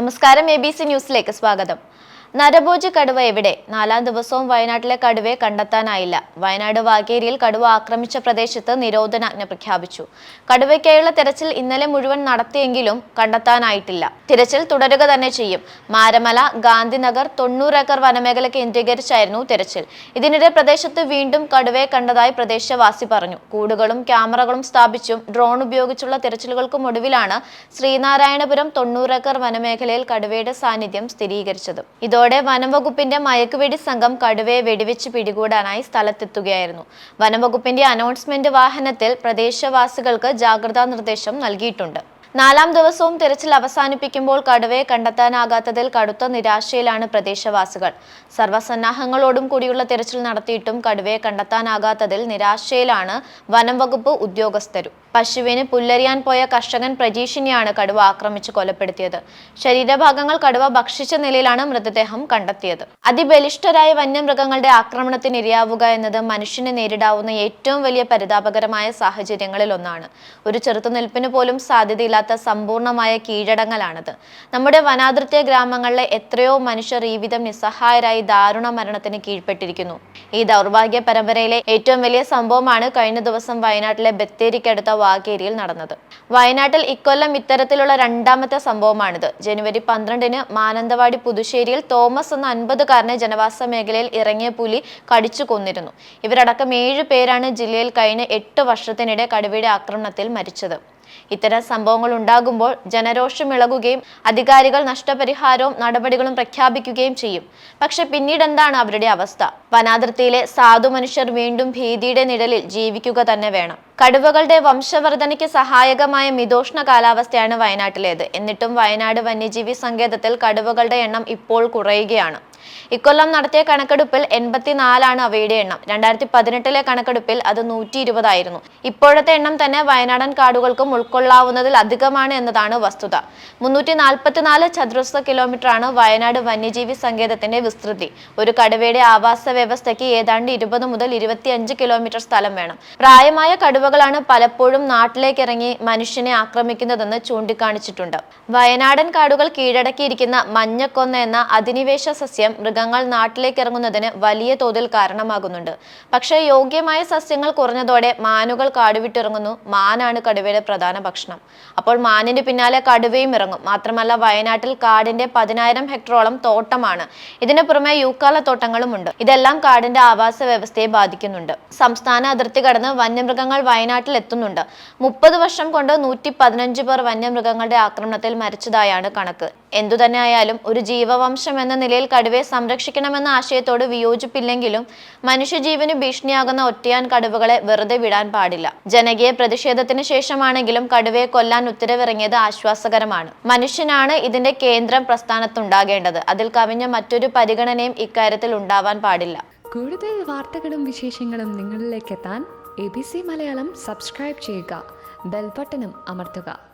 നമസ്കാരം A B C ന്യൂസിലേക്ക് സ്വാഗതം. നരഭോജ കടുവ എവിടെ? നാലാം ദിവസവും വയനാട്ടിലെ കടുവയെ കണ്ടെത്താനായില്ല. വയനാട് വാഗേരിയിൽ കടുവ ആക്രമിച്ച പ്രദേശത്ത് നിരോധനാജ്ഞ പ്രഖ്യാപിച്ചു. കടുവയ്ക്കായുള്ള തിരച്ചിൽ ഇന്നലെ മുഴുവൻ നടത്തിയെങ്കിലും കണ്ടെത്താനായിട്ടില്ല. തിരച്ചിൽ തുടരുക തന്നെ ചെയ്യും. മാരമല ഗാന്ധിനഗർ തൊണ്ണൂറ് ഏക്കർ വനമേഖല കേന്ദ്രീകരിച്ചായിരുന്നു തിരച്ചിൽ. ഇതിനിടെ പ്രദേശത്ത് വീണ്ടും കടുവയെ കണ്ടതായി പ്രദേശവാസി പറഞ്ഞു. കൂടുകളും ക്യാമറകളും സ്ഥാപിച്ചും ഡ്രോൺ ഉപയോഗിച്ചുള്ള തിരച്ചിലുകൾക്കും ഒടുവിലാണ് ശ്രീനാരായണപുരം തൊണ്ണൂറ് ഏക്കർ വനമേഖലയിൽ കടുവയുടെ സാന്നിധ്യം സ്ഥിരീകരിച്ചത്. ഇതോടെ വനംവകുപ്പിന്റെ മയക്കുവെടി സംഘം കടുവയെ വെടിവെച്ച് പിടികൂടാനായി സ്ഥലത്തെത്തുകയായിരുന്നു. വനംവകുപ്പിന്റെ അനൗൺസ്മെന്റ് വാഹനത്തിൽ പ്രദേശവാസികൾക്ക് ജാഗ്രതാ നിർദ്ദേശം നൽകിയിട്ടുണ്ട്. നാലാം ദിവസവും തിരച്ചിൽ അവസാനിപ്പിക്കുമ്പോൾ കടുവയെ കണ്ടെത്താനാകാത്തതിൽ കടുത്ത നിരാശയിലാണ് പ്രദേശവാസികൾ. സർവസന്നാഹങ്ങളോടും കൂടിയുള്ള തിരച്ചിൽ നടത്തിയിട്ടും കടുവയെ കണ്ടെത്താനാകാത്തതിൽ നിരാശയിലാണ് വനംവകുപ്പ് ഉദ്യോഗസ്ഥരും. പശുവിന് പുല്ലരിയാൻ പോയ കർഷകൻ പ്രജീഷിനെയാണ് കടുവ ആക്രമിച്ച് കൊലപ്പെടുത്തിയത്. ശരീരഭാഗങ്ങൾ കടുവ ഭക്ഷിച്ച നിലയിലാണ് മൃതദേഹം കണ്ടെത്തിയത്. അതിബലിഷ്ഠരായ വന്യമൃഗങ്ങളുടെ ആക്രമണത്തിന് ഇരയാവുക എന്നത് മനുഷ്യന് നേരിടാവുന്ന ഏറ്റവും വലിയ പരിതാപകരമായ സാഹചര്യങ്ങളിൽ ഒന്നാണ്. ഒരു ചെറുത്തുനിൽപ്പിന് പോലും സാധ്യതയില്ലാത്ത സമ്പൂർണമായ കീഴടങ്ങലാണത്. നമ്മുടെ വനാതിർത്തിയ ഗ്രാമങ്ങളിലെ എത്രയോ മനുഷ്യർ ഈ വിധം നിസ്സഹായരായി ദാരുണ മരണത്തിന് കീഴ്പ്പെട്ടിരിക്കുന്നു. ഈ ദൗർഭാഗ്യ പരമ്പരയിലെ ഏറ്റവും വലിയ സംഭവമാണ് കഴിഞ്ഞ ദിവസം വയനാട്ടിലെ ബത്തേരിക്കടുത്ത വാകേരിയിൽ നടന്നത്. വയനാട്ടിൽ ഇക്കൊല്ലം ഇത്തരത്തിലുള്ള രണ്ടാമത്തെ സംഭവമാണിത്. ജനുവരി പന്ത്രണ്ടിന് മാനന്തവാടി പുതുശ്ശേരിയിൽ തോമസ് എന്ന അൻപതുകാരനെ ജനവാസ മേഖലയിൽ ഇറങ്ങിയ പുലി കടിച്ചു കൊന്നിരുന്നു. ഇവരടക്കം ഏഴ് പേരാണ് ജില്ലയിൽ കഴിഞ്ഞ എട്ട് വർഷത്തിനിടെ കടുവയുടെ ആക്രമണത്തിൽ മരിച്ചത്. ഇത്തരം സംഭവങ്ങൾ ഉണ്ടാകുമ്പോൾ ജനരോഷം ഇളകുകയും അധികാരികൾ നഷ്ടപരിഹാരവും നടപടികളും പ്രഖ്യാപിക്കുകയും ചെയ്യും. പക്ഷെ പിന്നീട് എന്താണ് അവരുടെ അവസ്ഥ? വനാതിർത്തിയിലെ സാധു മനുഷ്യർ വീണ്ടും ഭീതിയുടെ നിഴലിൽ ജീവിക്കുക തന്നെ വേണം. കടുവകളുടെ വംശവർധനയ്ക്ക് സഹായകമായ മിതോഷ്ണ കാലാവസ്ഥയാണ് വയനാട്ടിലേത്. എന്നിട്ടും വയനാട് വന്യജീവി സങ്കേതത്തിൽ കടുവകളുടെ എണ്ണം ഇപ്പോൾ കുറയുകയാണ്. ഇക്കൊല്ലം നടത്തിയ കണക്കെടുപ്പിൽ എൺപത്തിനാലാണ് അവയുടെ എണ്ണം. രണ്ടായിരത്തി പതിനെട്ടിലെ കണക്കെടുപ്പിൽ അത് നൂറ്റി ഇരുപതായിരുന്നു ഇപ്പോഴത്തെ എണ്ണം തന്നെ വയനാടൻ കാടുകൾക്കും ഉൾക്കൊള്ളാവുന്നതിൽ അധികമാണ് എന്നതാണ് വസ്തുത. മുന്നൂറ്റി നാൽപ്പത്തിനാല് ചതുരശ്ര കിലോമീറ്ററാണ് വയനാട് വന്യജീവി സങ്കേതത്തിന്റെ വിസ്തൃതി. ഒരു കടുവയുടെ ആവാസ വ്യവസ്ഥയ്ക്ക് ഏതാണ്ട് ഇരുപത് മുതൽ ഇരുപത്തിയഞ്ച് കിലോമീറ്റർ സ്ഥലം വേണം. പ്രായമായ കടുവകളാണ് പലപ്പോഴും നാട്ടിലേക്ക് ഇറങ്ങി മനുഷ്യനെ ആക്രമിക്കുന്നതെന്ന് ചൂണ്ടിക്കാണിച്ചിട്ടുണ്ട്. വയനാടൻ കാടുകൾ കീഴടക്കിയിരിക്കുന്ന മഞ്ഞക്കൊന്ന എന്ന അധിനിവേശ സസ്യം മൃഗങ്ങൾ നാട്ടിലേക്ക് ഇറങ്ങുന്നതിന് വലിയ തോതിൽ കാരണമാകുന്നുണ്ട്. പക്ഷേ യോഗ്യമായ സസ്യങ്ങൾ കുറഞ്ഞതോടെ മാനുകൾ കാടുവിട്ടിറങ്ങുന്നു. മാനാണ് കടുവയുടെ പ്രധാന ഭക്ഷണം. അപ്പോൾ മാനിന്റെ പിന്നാലെ കടുവയും ഇറങ്ങും. മാത്രമല്ല വയനാട്ടിൽ കാടിന്റെ പതിനായിരം ഹെക്ടറോളം തോട്ടമാണ്. ഇതിനു പുറമെ യൂക്കാല തോട്ടങ്ങളുമുണ്ട് ഇതെല്ലാം കാടിന്റെ ആവാസ വ്യവസ്ഥയെ ബാധിക്കുന്നുണ്ട്. സംസ്ഥാന അതിർത്തി കടന്ന് വന്യമൃഗങ്ങൾ വയനാട്ടിൽ എത്തുന്നുണ്ട്. മുപ്പത് വർഷം കൊണ്ട് നൂറ്റി പതിനഞ്ച് പേർ വന്യമൃഗങ്ങളുടെ ആക്രമണത്തിൽ മരിച്ചതായാണ് കണക്ക്. എന്തുതന്നെ ആയാലും ഒരു ജീവവംശം എന്ന നിലയിൽ കടുവയെ സംരക്ഷിക്കണമെന്ന ആശയത്തോട് വിയോജിപ്പില്ലെങ്കിലും മനുഷ്യജീവന് ഭീഷണിയാകുന്ന ഒറ്റയാൻ കടുവകളെ വെറുതെ വിടാൻ പാടില്ല. ജനകീയ പ്രതിഷേധത്തിന് ശേഷമാണെങ്കിലും കടുവയെ കൊല്ലാൻ ഉത്തരവിറങ്ങിയത് ആശ്വാസകരമാണ്. മനുഷ്യനാണ് ഇതിന്റെ കേന്ദ്രം പ്രസ്ഥാനത്തുണ്ടാകേണ്ടത്. അതിൽ കവിഞ്ഞ മറ്റൊരു പരിഗണനയും ഇക്കാര്യത്തിൽ ഉണ്ടാവാൻ പാടില്ല. കൂടുതൽ വാർത്തകളും വിശേഷങ്ങളും നിങ്ങളിലേക്ക് എത്താൻ A B C Malayalam subscribe ചെയ്യുക. ബെൽബട്ടനും അമർത്തുക.